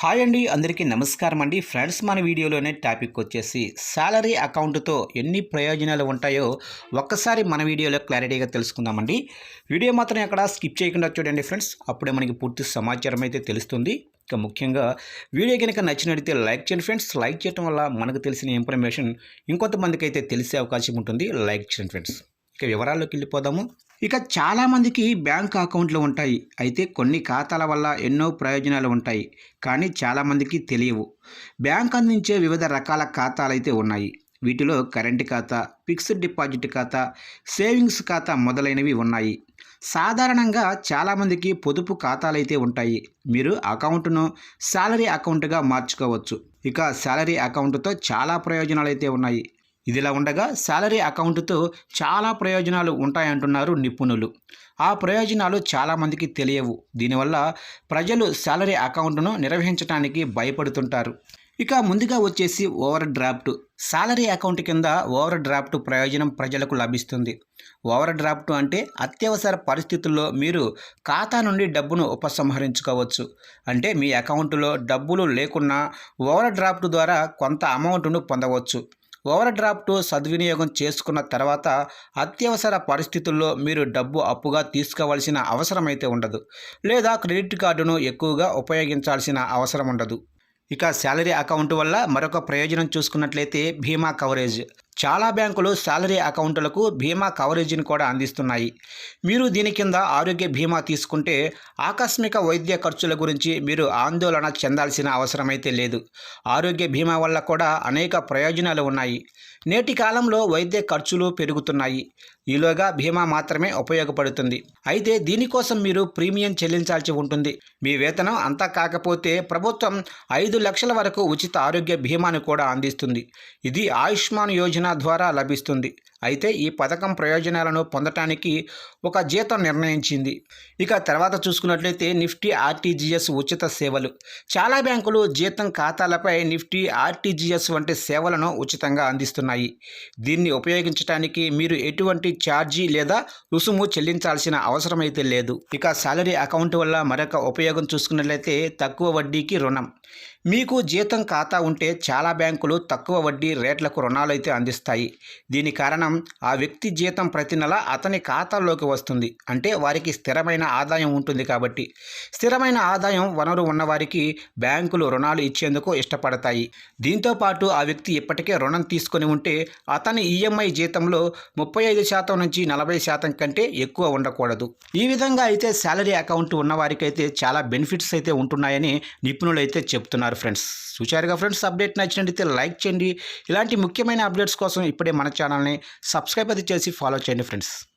Hi అండి అందరికీ నమస్కారం అండి. ఫ్రెండ్స్ మన వీడియోలోనే టాపిక్ వచ్చేసి శాలరీ అకౌంట్తో ఎన్ని ప్రయోజనాలు ఉంటాయో ఒక్కసారి మన వీడియోలో క్లారిటీగా తెలుసుకుందామండి. వీడియో మాత్రం ఎక్కడ స్కిప్ చేయకుండా చూడండి ఫ్రెండ్స్. అప్పుడే మనకి పూర్తి సమాచారం అయితే తెలుస్తుంది. ఇక ముఖ్యంగా వీడియో కనుక నచ్చినట్లయితే లైక్ చేయండి ఫ్రెండ్స్. లైక్ చేయడం వల్ల మనకు తెలిసిన ఇన్ఫర్మేషన్ ఇంకొంతమందికి అయితే తెలిసే అవకాశం ఉంటుంది. లైక్ చేయండి ఫ్రెండ్స్. ఇక వివరాల్లోకి వెళ్ళిపోదాము. ఇక చాలామందికి బ్యాంక్ అకౌంట్లు ఉంటాయి. అయితే కొన్ని ఖాతాల వల్ల ఎన్నో ప్రయోజనాలు ఉంటాయి. కానీ చాలామందికి తెలియవు. బ్యాంక్ అందించే వివిధ రకాల ఖాతాలు అయితే ఉన్నాయి. వీటిలో కరెంట్ ఖాతా ఫిక్స్డ్ డిపాజిట్ ఖాతా సేవింగ్స్ ఖాతా మొదలైనవి ఉన్నాయి. సాధారణంగా చాలామందికి పొదుపు ఖాతాలు అయితే ఉంటాయి. మీరు అకౌంట్ను శాలరీ అకౌంట్గా మార్చుకోవచ్చు. ఇక శాలరీ అకౌంట్తో చాలా ప్రయోజనాలు అయితే ఉన్నాయి. ఇదిలా ఉండగా శాలరీ అకౌంట్తో చాలా ప్రయోజనాలు ఉంటాయంటున్నారు నిపుణులు. ఆ ప్రయోజనాలు చాలామందికి తెలియవు. దీనివల్ల ప్రజలు శాలరీ అకౌంట్ను నిర్వహించడానికి భయపడుతుంటారు. ఇక ముందుగా వచ్చేసి ఓవర్ డ్రాఫ్ట్ శాలరీ అకౌంట్ కింద ఓవర్ డ్రాఫ్ట్ ప్రయోజనం ప్రజలకు లభిస్తుంది. ఓవర్ డ్రాఫ్ట్ అంటే అత్యవసర పరిస్థితుల్లో మీరు ఖాతా నుండి డబ్బును ఉపసంహరించుకోవచ్చు. అంటే మీ అకౌంట్లో డబ్బులు లేకున్నా ఓవర్ డ్రాఫ్ట్ ద్వారా కొంత అమౌంట్ను పొందవచ్చు. ఓవర్ డ్రాఫ్ట్ సద్వినియోగం చేసుకున్న తర్వాత అత్యవసర పరిస్థితుల్లో మీరు డబ్బు అప్పుగా తీసుకోవాల్సిన అవసరం అయితే ఉండదు. లేదా క్రెడిట్ కార్డును ఎక్కువగా ఉపయోగించాల్సిన అవసరం ఉండదు. ఇక శాలరీ అకౌంట్ వల్ల మరొక ప్రయోజనం చూసుకున్నట్లయితే బీమా కవరేజ్. చాలా బ్యాంకులు శాలరీ అకౌంట్లకు బీమా కవరేజీని కూడా అందిస్తున్నాయి. మీరు దీని కింద ఆరోగ్య బీమా తీసుకుంటే ఆకస్మిక వైద్య ఖర్చుల గురించి మీరు ఆందోళన చెందాల్సిన అవసరమైతే లేదు. ఆరోగ్య బీమా వల్ల కూడా అనేక ప్రయోజనాలు ఉన్నాయి. నేటి కాలంలో వైద్య ఖర్చులు పెరుగుతున్నాయి. ఈలోగా బీమా మాత్రమే ఉపయోగపడుతుంది. అయితే దీనికోసం మీరు ప్రీమియం చెల్లించాల్సి ఉంటుంది. మీ వేతనం అంతా కాకపోతే ప్రభుత్వం ఐదు లక్షల వరకు ఉచిత ఆరోగ్య బీమాను కూడా అందిస్తుంది. ఇది ఆయుష్మాన్ యోజన ద్వారా లభిస్తుంది. అయితే ఈ పథకం ప్రయోజనాలను పొందటానికి ఒక జీతం నిర్ణయించింది. ఇక తర్వాత చూసుకున్నట్లయితే నిఫ్టీ ఆర్టీజీఎస్ ఉచిత సేవలు. చాలా బ్యాంకులు జీతం ఖాతాలపై నిఫ్టీ ఆర్టీజీఎస్ వంటి సేవలను ఉచితంగా అందిస్తున్నాయి. దీన్ని ఉపయోగించడానికి మీరు ఎటువంటి ఛార్జీ లేదా రుసుము చెల్లించాల్సిన అవసరం అయితే లేదు. ఇక శాలరీ అకౌంట్ వల్ల మరొక ఉపయోగం చూసుకున్నట్లయితే తక్కువ వడ్డీకి రుణం. మీకు జీతం ఖాతా ఉంటే చాలా బ్యాంకులు తక్కువ వడ్డీ రేట్లకు రుణాలు అయితే అందిస్తాయి. దీని కారణం ఆ వ్యక్తి జీతం ప్రతి నెల అతని ఖాతాలోకి వస్తుంది. అంటే వారికి స్థిరమైన ఆదాయం ఉంటుంది కాబట్టి. స్థిరమైన ఆదాయం వనరు ఉన్నవారికి బ్యాంకులు రుణాలు ఇచ్చేందుకు ఇష్టపడతాయి. దీంతో పాటు ఆ వ్యక్తి ఇప్పటికే రుణం తీసుకొని ఉంటే అతని ఈఎంఐ జీతంలో ముప్పై ఐదు శాతం నుంచి నలభై శాతం కంటే ఎక్కువ ఉండకూడదు. ఈ విధంగా అయితే శాలరీ అకౌంట్ ఉన్నవారికైతే చాలా బెనిఫిట్స్ అయితే ఉంటున్నాయని నిపుణులు అయితే చెప్తున్నారు ఫ్రెండ్స్. చూచారుగా ఫ్రెండ్స్ అప్డేట్ నచ్చినట్లయితే లైక్ చేయండి. ఇలాంటి ముఖ్యమైన అప్డేట్స్ కోసం ఇప్పుడే మన ఛానల్ని సబ్స్క్రైబ్ అది చేసి ఫాలో చేయండి ఫ్రెండ్స్.